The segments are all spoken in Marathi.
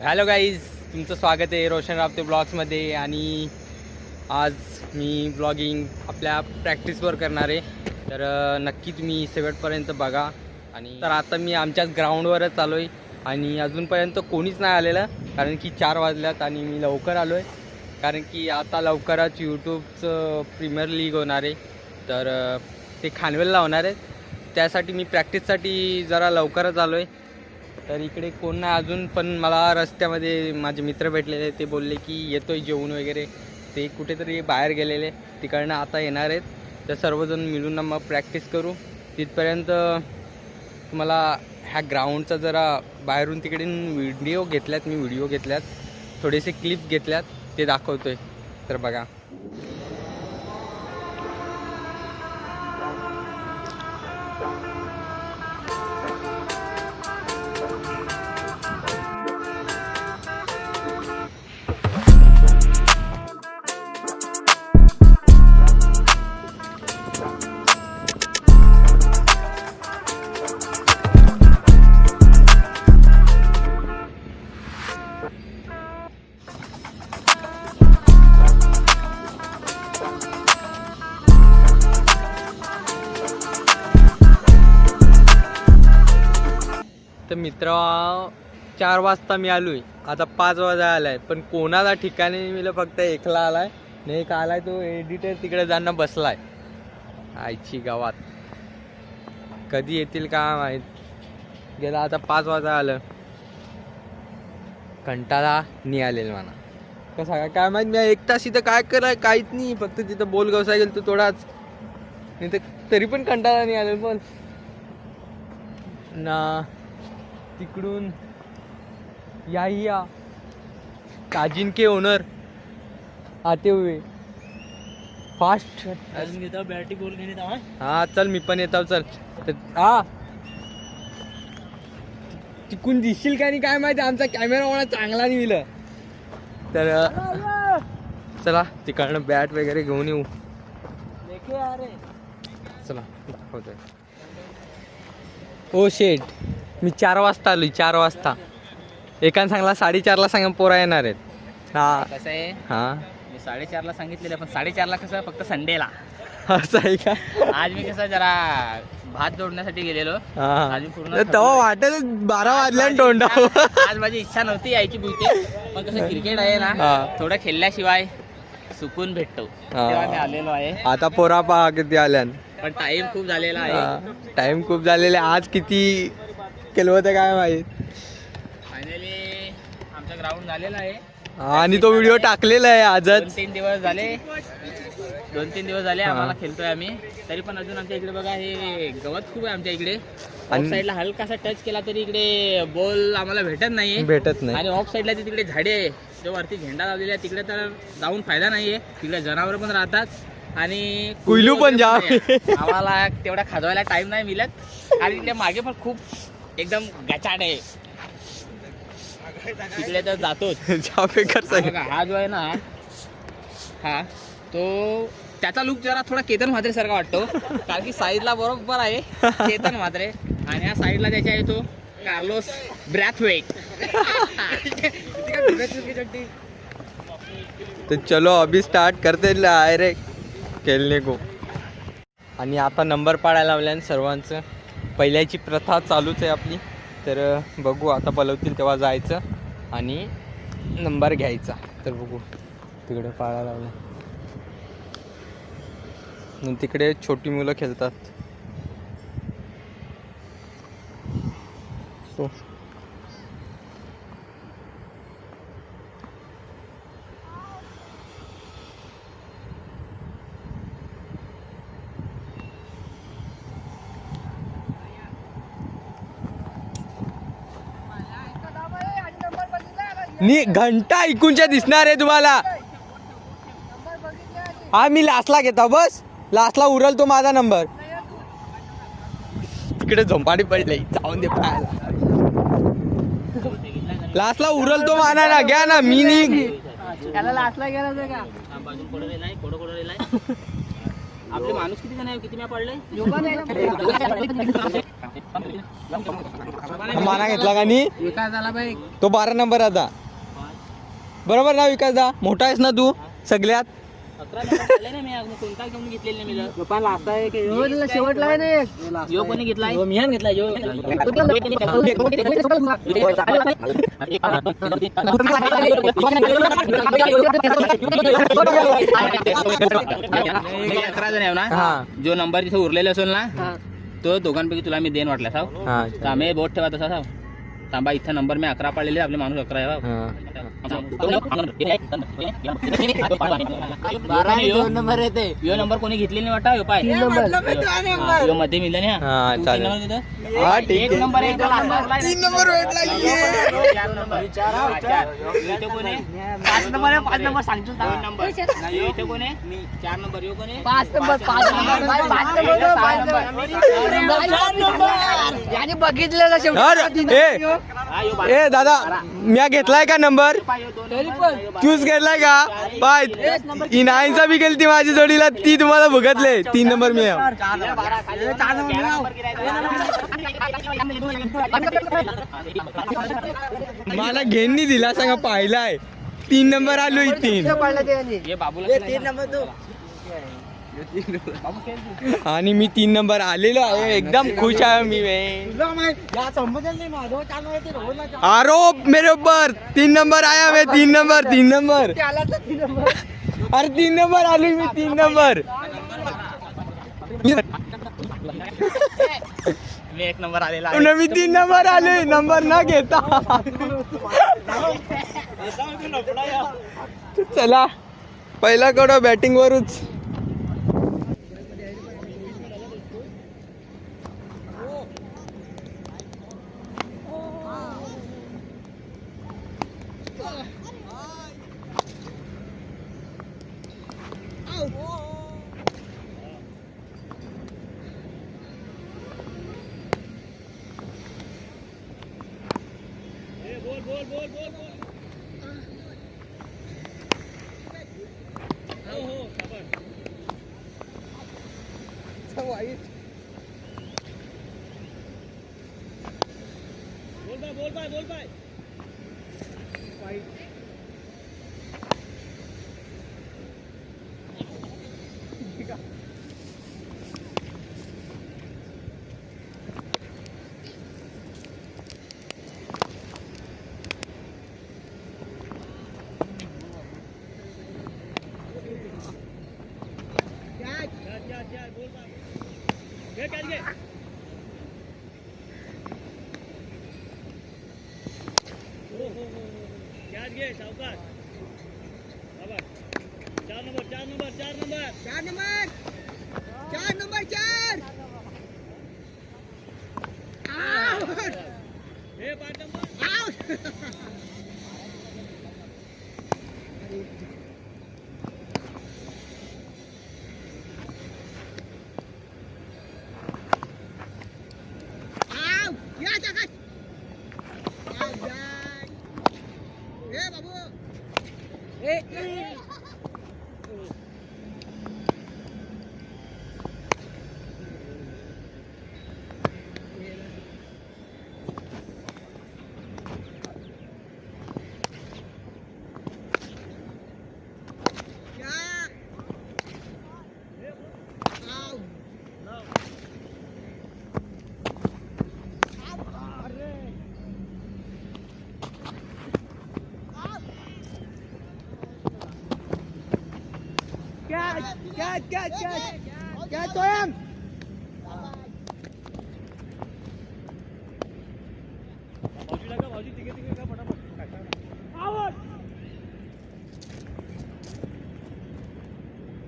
हॅलो गाईज तुमचं स्वागत आहे रोशन रावते ब्लॉग्समध्ये आणि आज मी ब्लॉगिंग आपल्या प्रॅक्टिसवर करणार आहे. तर नक्की तुम्ही शेवटपर्यंत बघा. आणि तर आता मी आमच्याच ग्राउंडवरच आलो आहे आणि अजूनपर्यंत कोणीच नाही आलेलं कारण की चार वाजल्यात आणि मी लवकर आलो आहे कारण की आता लवकरच यूट्यूबचं प्रीमियर लीग होणार आहे. तर ते खानवेलला होणार आहे. त्यासाठी मी प्रॅक्टिससाठी जरा लवकरच आलो आहे तर इकडे कोण नाही अजून पण मला रस्त्यामध्ये माझे मित्र भेटलेले ते बोलले की येतोय जेवण वगैरे. ते कुठेतरी बाहेर गेलेले तिकडनं आता येणार आहेत. तर सर्वजण मिळून ना मग प्रॅक्टिस करू. तिथपर्यंत तुम्हाला ह्या ग्राउंडचा जरा बाहेरून तिकडे व्हिडिओ घेतल्यात मी व्हिडिओ घेतल्यात. थोडेसे क्लिप घेतल्यात ते दाखवतोय. तर बघा. चार वाजता मी आलोय. आता पाच वाजा आलाय. पण कोणाला ठिकाणी मी फक्त एकला आलाय. नाही एक आलाय तो एडिटर तिकडे जाणं बसलाय. आईची गावात. कधी येतील का माहीत? गेला आता पाच वाजा आलं. कंटाळा निघालेल म्हणा. मला कसं काय? काय माहीत मी एक तास इथं काय कराय काहीच नाही. फक्त तिथं बोल गवसा गेल तो थोडाच. नाही तर तरी पण कंटाळा निघालेल पण ना. तिकडून या या. काजिन के ओनर आते हुए. फास्ट अजून घेतो बॅटी बॉल घेणे तेव्हा हा? चल मी पण येतो चल. हा. तिकून दिसशील का नाही काय माहिती आमचा कॅमेरा मला चांगला नाही दिलं. तर अं, चला तिकडनं बॅट वगैरे घेऊन येऊ. चला होतोय. ओ शेट मी चार वाजता आलोय चार वाजता. एकानं सांगला साडेचारला सांगा पोरा येणार आहेत. हा. कसं आहे? हा. मी साडेचारला सांगितलेलं पण साडेचारला कसं फक्त संडेला. असं आहे का? आज मी कसं जरा भात जोडण्यासाठी गेलेलो. हा. पूर्ण तेव्हा वाटत बारा वाजल्या तोंडा आज माझी इच्छा नव्हती यायची बहुतेक पण कसं क्रिकेट आहे ना. थोडं खेळल्याशिवाय सुकून भेटतो. तेव्हा मी आलेलो आहे. आता पोरा पहा किती आल्यान. पण टाइम खूप झालेला आहे. टाइम खूप झालेले आज किती केलं होतं काय माहीत? ग्राउंड झालेला आहे. आणि तो व्हिडिओ टाकलेला आहे दोन आजच. तीन दिवस झाले. दोन तीन दिवस झाले. आम्हाला खेळतोय आम्ही. तरी पण अजून आमच्या इकडे बघा हे गवत खूप आहे आमच्या इकडे. ऑफ साईडला हलकासा टच केला तरी इकडे बॉल आम्हाला भेटत नाहीये. भेटत नाही. आणि ऑफ साईडला तिकडे झाडे आहे जो वरती झेंडा लावलेला आहे तिकडे तर जाऊन फायदा नाहीये. तिकडे जनावर पण राहतात. आणि कुयलू पण. आहे. आम्हाला तेवढा खाजवायला टाइम नाही मिळत. आणि तिकडे मागे पण खूप एकदम गचाड आहे. तिकडे तर जातोच. हा बघा, हा जो आहे ना हा तो त्याचा लुक जरा थोडा केतन म्हात्रे सारखा वाटतो. कारण की साईडला बरोबर आहे केतन म्हात्रे. आणि ह्या साईडला त्याच्या आहे तो कार्लोस ब्रॅथवेट तो चलो अभी स्टार्ट करते डायरेक्ट खेळणे को. आणि आता नंबर पाडायला लावल्यान सर्वांचं. पहिल्याची प्रथा चालूच आहे आपली. तर बघू आता बोलवतील तेव्हा जायचं आणि नंबर घ्यायचा. तर बघू तिकडे पाळा लावलं तिकडे छोटी मुलं खेळतात. नी घंटा ऐकूनच्या दिसणार आहे तुम्हाला. हा मी लास्टला घेतो बस. लास्टला उरल तो माझा नंबर तिकडे झोंपाडी पडले. जाऊन दे पाहायला. लास्टला उरल तो माना ना घ्या ना मी नी त्याला लाचला गेला का? बाजून पडलेला आहे कोडं कोडलेला आहे आपले माणूस किती जण आहे? किती मी पडले? माना घेतला का नी विकास झाला बाई. तो बारा नंबर आता. बरोबर ना विकास दा? मोठा आहेस ना तू सगळ्यात? अकरा नंबर झाले ना मी अजून कोणता घेऊन घेतलेले मी शेवटला आहे ना यो कोणी घेतलाय मी हान घेतला जो अकरा जण आहे ना हा. जो नंबर तिथे उरलेले असेल ना तो दोघांपैकी तुला मी देण वाटला साव हा. तर आम्ही बोट ठेवा तसा साव तांबा इथं नंबर मी अकरा पाळलेले आपले माणूस अकरा नंबर येते. यो नंबर कोणी घेतलेली नाही वाटतं यो पाय. यो. मध्ये मिळलं ना हा, तू चालेल. तीन नंबर देतो? हा, ठीक एक. नंबर. हा? पाच नंबर पाच नंबर सांगतो दोन नंबर. नाही, यो इथे कोण आहे? मी चार नंबर यो कोण आहे? पाच नंबर पाच नंबर पाच नंबर याने बघितलेलं ए दादा म्या घेतलाय का नंबर. चूज केलाय का? पाय इनाईनचा बी गेली ती माझी जोडीला ती तुम्हाला भुगतले. तीन नंबर मी. मला घेणी दिला सांगा पाहिलाय. तीन नंबर आलोय तीन. ये बाबूला तीन नंबर आणि मी तीन नंबर आलेलो आहे. एकदम खुश आहे मी. आरोप मेरे ऊपर. तीन नंबर आया मैं तीन नंबर तीन नंबर. अरे तीन नंबर आलोय मी तीन नंबर. मी एक नंबर आलेला मी तीन नंबर आलोय नंबर न घेता. चला. पहिला कडं बॅटिंग वरूच. Bold by, bold by, bold by. Fight. घे Gad, Gad, Gad, Gad. Gad to him.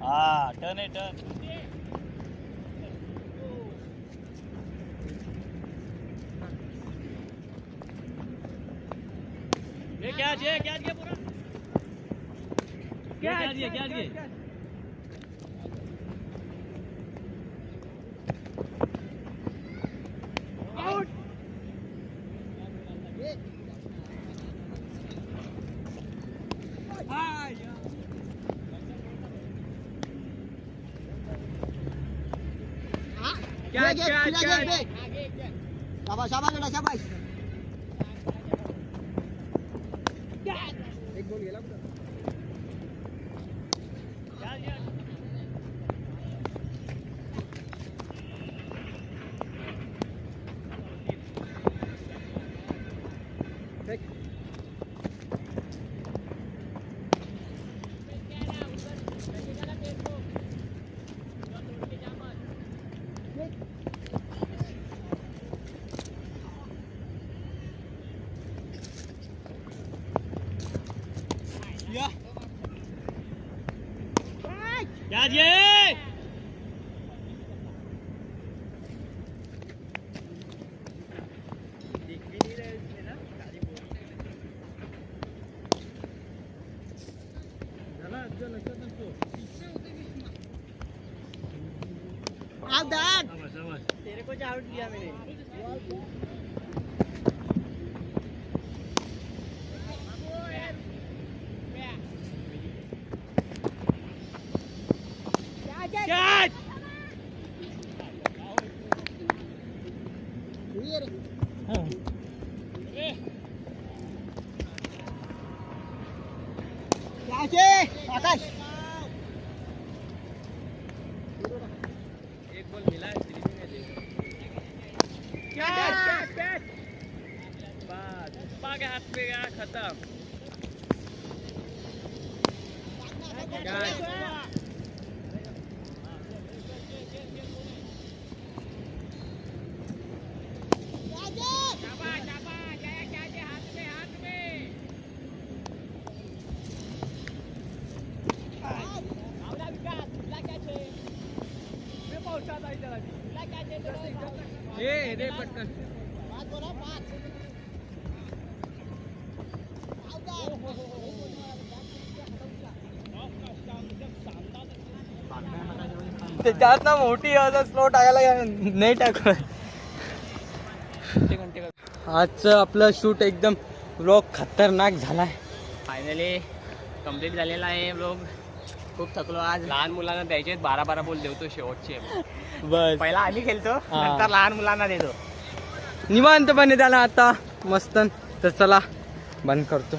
Ah, turn it, turn. ये क्या ये क्या ये पूरा क्या ये क्या Hah? Ya, ya, ya, ya. Sabar, sabar, sabar. જાજે खतम. त्याच्यात ना मोठी स्लो टाकायला नाही टाकत. आजचं आपलं शूट एकदम ब्लॉग खतरनाक झालाय. फायनली कंप्लीट झालेला आहे ब्लॉग खूप थकलो आज. लहान मुलांना द्यायचे बारा बारा बोल देवतो शेवटचे. बस. पहिला आम्ही खेळतो हा. नंतर लहान मुलांना देतो. निवांतपणे त्याला आता मस्त. तर चला बंद करतो.